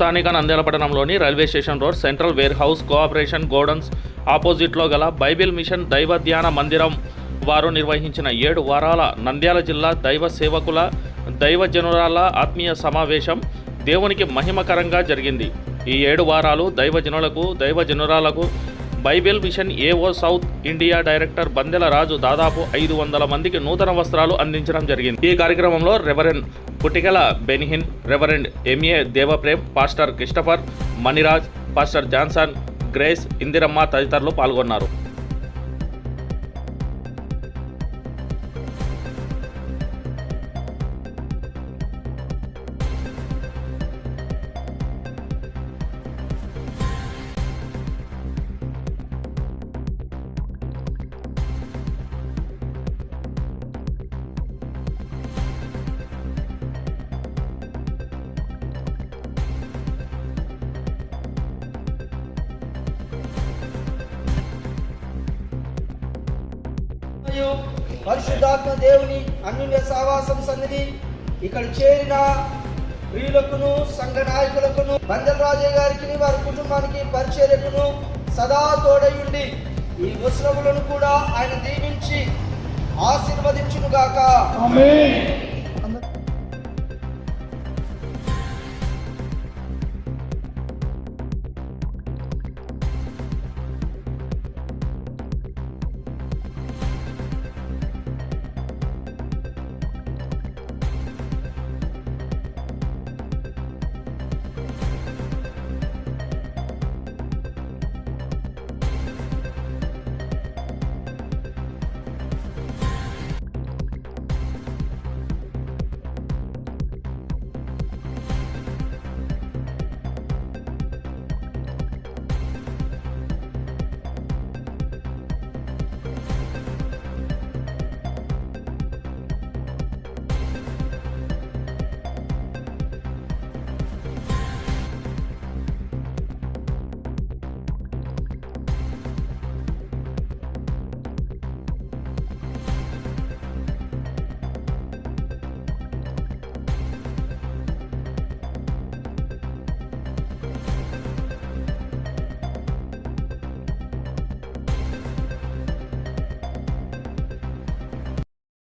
స్థానిక నంద్యాల పట్టణంలోని railway station road central warehouse cooperation godowns ఆపోజిట్లో గల బైబిల్ మిషన్ దైవ ధ్యాన మందిరం వారు నిర్వహించిన ఏడు వారాల నంద్యాల జిల్లా దైవ సేవకుల దైవజనురాల ఆత్మీయ సమావేశం దేవునికి మహిమకరంగా జరిగింది. ఈ ఏడు వారాలు దైవజనులకు దైవజనురాలకు Bible mission AO south India director Bandela Raju దాదాపు ఐదు వందల మందికి నూతన వస్త్రాలు అందించడం జరిగింది. ఈ కార్యక్రమంలో reverend Putikala Benihin reverend MA Devaprem pastor Christopher Maniraj pastor Johnson Grace Indiramma తదితరులు పాల్గొన్నారు. పరిశుద్ధాత్మ దేవుని అన్యున్య సావాసం సన్నిధి. ఇక్కడ చేరిన ప్రియులకును సంఘ నాయకులకును బందల రాజయ్య గారికి వారి కుటుంబానికి పరిచర్యకును సదా తోడయుండి ఈ ఉత్సవులను కూడా ఆయన దీవించి ఆశీర్వదించునుగాక.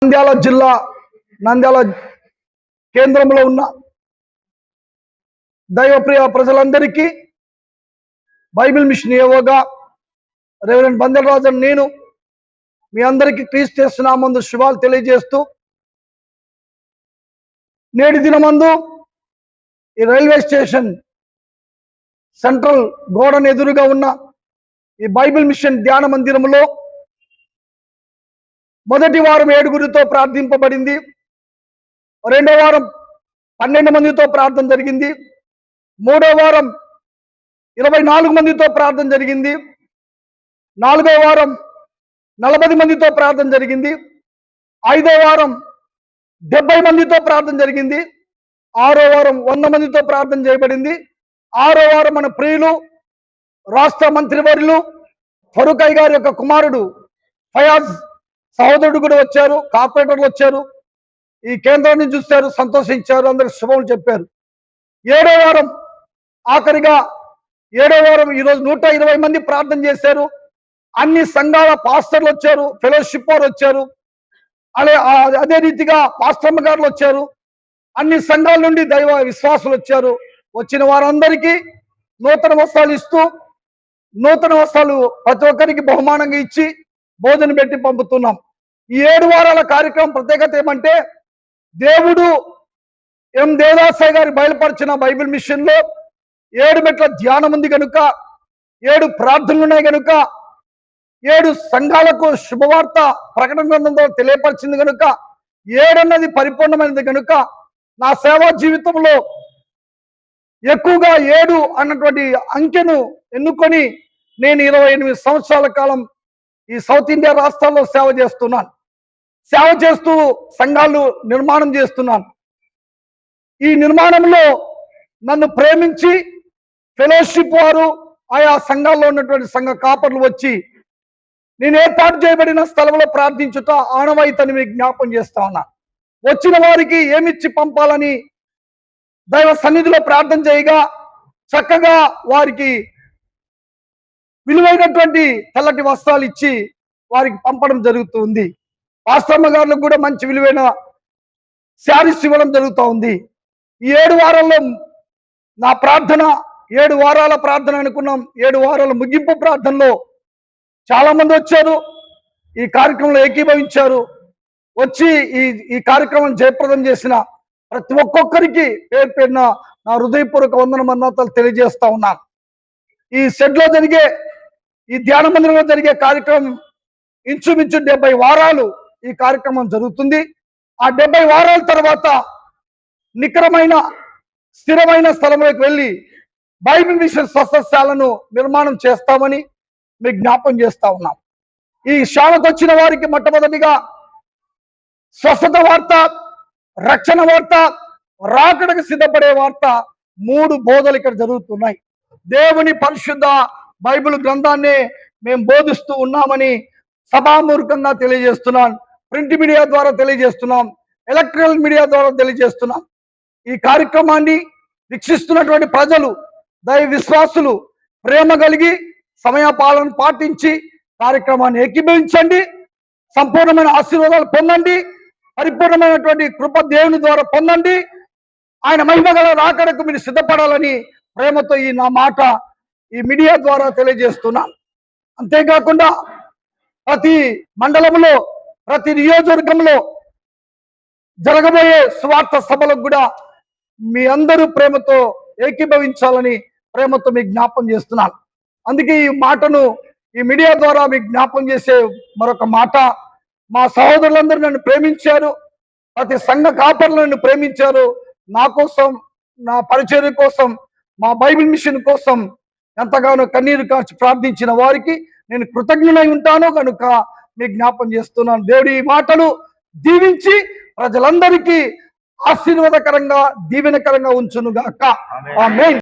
నంద్యాల జిల్లా నంద్యాల కేంద్రంలో ఉన్న దైవప్రియ ప్రజలందరికీ బైబిల్ మిషన్ ఏవోగా రెవరెంట్ బందరరాజన్ నేను మీ అందరికీ చేస్తున్నా ముందు శుభాలు తెలియజేస్తూ నేటి దినమందు ఈ రైల్వే స్టేషన్ సెంట్రల్ గోడను ఎదురుగా ఉన్న ఈ బైబిల్ మిషన్ ధ్యాన మందిరంలో మొదటి వారం ఏడుగురితో ప్రార్థింపబడింది. రెండో వారం పన్నెండు మందితో ప్రార్థన జరిగింది. మూడో వారం ఇరవై నాలుగు మందితో ప్రార్థన జరిగింది. నాలుగో వారం నలభై మందితో ప్రార్థన జరిగింది. ఐదో వారం డెబ్బై మందితో ప్రార్థన జరిగింది. ఆరో వారం వంద మందితో ప్రార్థన చేయబడింది. ఆరో వారం మన ప్రియులు రాష్ట్ర మంత్రివర్యులు ఫరూకై గారి యొక్క కుమారుడు ఫయాజ్ సహోదరుడు కూడా వచ్చారు కార్పొరేటర్లు వచ్చారు. ఈ కేంద్రాన్ని చూశారు సంతోషించారు అందరు శుభములు చెప్పారు. ఏడో వారం ఆఖరిగా ఏడో వారం ఈరోజు నూట ఇరవై మంది ప్రార్థన చేశారు. అన్ని సంఘాల పాస్టర్లు వచ్చారు ఫెలోషిప్ వారు వచ్చారు. అదే అదే రీతిగా పాస్టర్మ గారులు వచ్చారు. అన్ని సంఘాల నుండి దైవ విశ్వాసులు వచ్చారు. వచ్చిన వారందరికీ నూతన వస్త్రాలు ఇస్తూ నూతన వస్త్రాలు ప్రతి ఒక్కరికి బహుమానంగా ఇచ్చి భోజనం పెట్టి పంపుతున్నాం. ఈ ఏడు వారాల కార్యక్రమం ప్రత్యేకత ఏమంటే దేవుడు ఎం దేవదాసాయి గారి బయలుపరిచిన బైబిల్ మిషన్లో ఏడు మెట్ల ధ్యానం ఉంది కనుక ఏడు ప్రార్థనలు ఉన్నాయి కనుక ఏడు సంఘాలకు శుభవార్త ప్రకటన గ్రంథంతో తెలియపరిచింది కనుక ఏడన్నది పరిపూర్ణమైనది కనుక నా సేవా జీవితంలో ఎక్కువగా ఏడు అన్నటువంటి అంకెను ఎన్నుకొని నేను ఇరవై ఎనిమిది సంవత్సరాల కాలం ఈ సౌత్ ఇండియా రాష్ట్రాల్లో సేవ చేస్తున్నాను. సేవ చేస్తూ సంఘాలు నిర్మాణం చేస్తున్నాను. ఈ నిర్మాణంలో నన్ను ప్రేమించి ఫెలోషిప్ వారు ఆయా సంఘాల్లో ఉన్నటువంటి సంఘ కాపర్లు వచ్చి నేను ఏర్పాటు చేయబడిన స్థలంలో ప్రార్థించుట ఆనవాయితని మీకు జ్ఞాపం చేస్తా ఉన్నా. వచ్చిన వారికి ఏమిచ్చి పంపాలని దైవ సన్నిధిలో ప్రార్థన చేయగా చక్కగా వారికి విలువైనటువంటి తెల్లటి వస్త్రాలు ఇచ్చి వారికి పంపడం జరుగుతుంది. ఆశ్రమ గారులకు కూడా మంచి విలువైన శారీస్ ఇవ్వడం జరుగుతూ ఉంది. ఈ ఏడు వారాల్లో నా ప్రార్థన ఏడు వారాల ప్రార్థన అనుకున్నాం. ఏడు వారాల ముగింపు ప్రార్థనలో చాలామంది వచ్చారు. ఈ కార్యక్రమంలో ఏకీభవించారు. వచ్చి ఈ ఈ కార్యక్రమం జయప్రదం చేసిన ప్రతి ఒక్కొక్కరికి పేరు పేరున నా హృదయపూర్వక వందన మన్నతలు తెలియజేస్తా ఉన్నాను. ఈ షెడ్లో జరిగే ఈ ధ్యాన మందిరంలో జరిగే కార్యక్రమం ఇంచుమించు డెబ్బై వారాలు ఈ కార్యక్రమం జరుగుతుంది. ఆ డెబ్బై వారాల తర్వాత నికరమైన స్థిరమైన స్థలంలోకి వెళ్ళి బైబిల్ మిషన్ స్వస్థశాలను నిర్మాణం చేస్తామని మీకు జ్ఞాపం చేస్తా ఉన్నాం. ఈ శాలకు వచ్చిన వారికి మొట్టమొదటిగా స్వస్థత వార్త రక్షణ వార్త రాకడకు సిద్ధపడే వార్త మూడు బోధలు ఇక్కడ జరుగుతున్నాయి. దేవుని పరిశుద్ధ బైబిల్ గ్రంథాన్ని మేము బోధిస్తూ ఉన్నామని సభామూర్ఖంగా తెలియజేస్తున్నాను. ప్రింట్ మీడియా ద్వారా తెలియజేస్తున్నాం ఎలక్ట్రికల్ మీడియా ద్వారా తెలియజేస్తున్నాం. ఈ కార్యక్రమాన్ని వీక్షిస్తున్నటువంటి ప్రజలు దయ విశ్వాసులు ప్రేమ కలిగి సమయపాలన పాటించి కార్యక్రమాన్ని ఏకీభవించండి సంపూర్ణమైన ఆశీర్వాదాలు పొందండి పరిపూర్ణమైనటువంటి కృప దేవుని ద్వారా పొందండి. ఆయన మహిమగల రాకడకు మీరు సిద్ధపడాలని ప్రేమతో ఈ నా మాట ఈ మీడియా ద్వారా తెలియజేస్తున్నాను అంతేకాకుండా ప్రతి మండలంలో ప్రతి నియోజకవర్గంలో జరగబోయే స్వార్థ సభలకు కూడా మీ అందరూ ప్రేమతో ఏకీభవించాలని ప్రేమతో మీకు జ్ఞాపం చేస్తున్నాను. అందుకే ఈ మాటను ఈ మీడియా ద్వారా మీకు జ్ఞాపం చేసే మరొక మాట. మా సహోదరులందరూ నన్ను ప్రేమించారు. ప్రతి సంఘ కాపర్లు నన్ను ప్రేమించారు. నా కోసం నా పరిచర్య కోసం మా బైబిల్ మిషన్ కోసం ఎంతగానో కన్నీరు కాచి ప్రార్థించిన వారికి నేను కృతజ్ఞులై ఉంటాను. కనుక మీకు జ్ఞాపం చేస్తున్నాను. దేవుడి ఈ మాటలు దీవించి ప్రజలందరికీ ఆశీర్వాదకరంగా దీవెనకరంగా ఉంచును గాక ఆమేన్.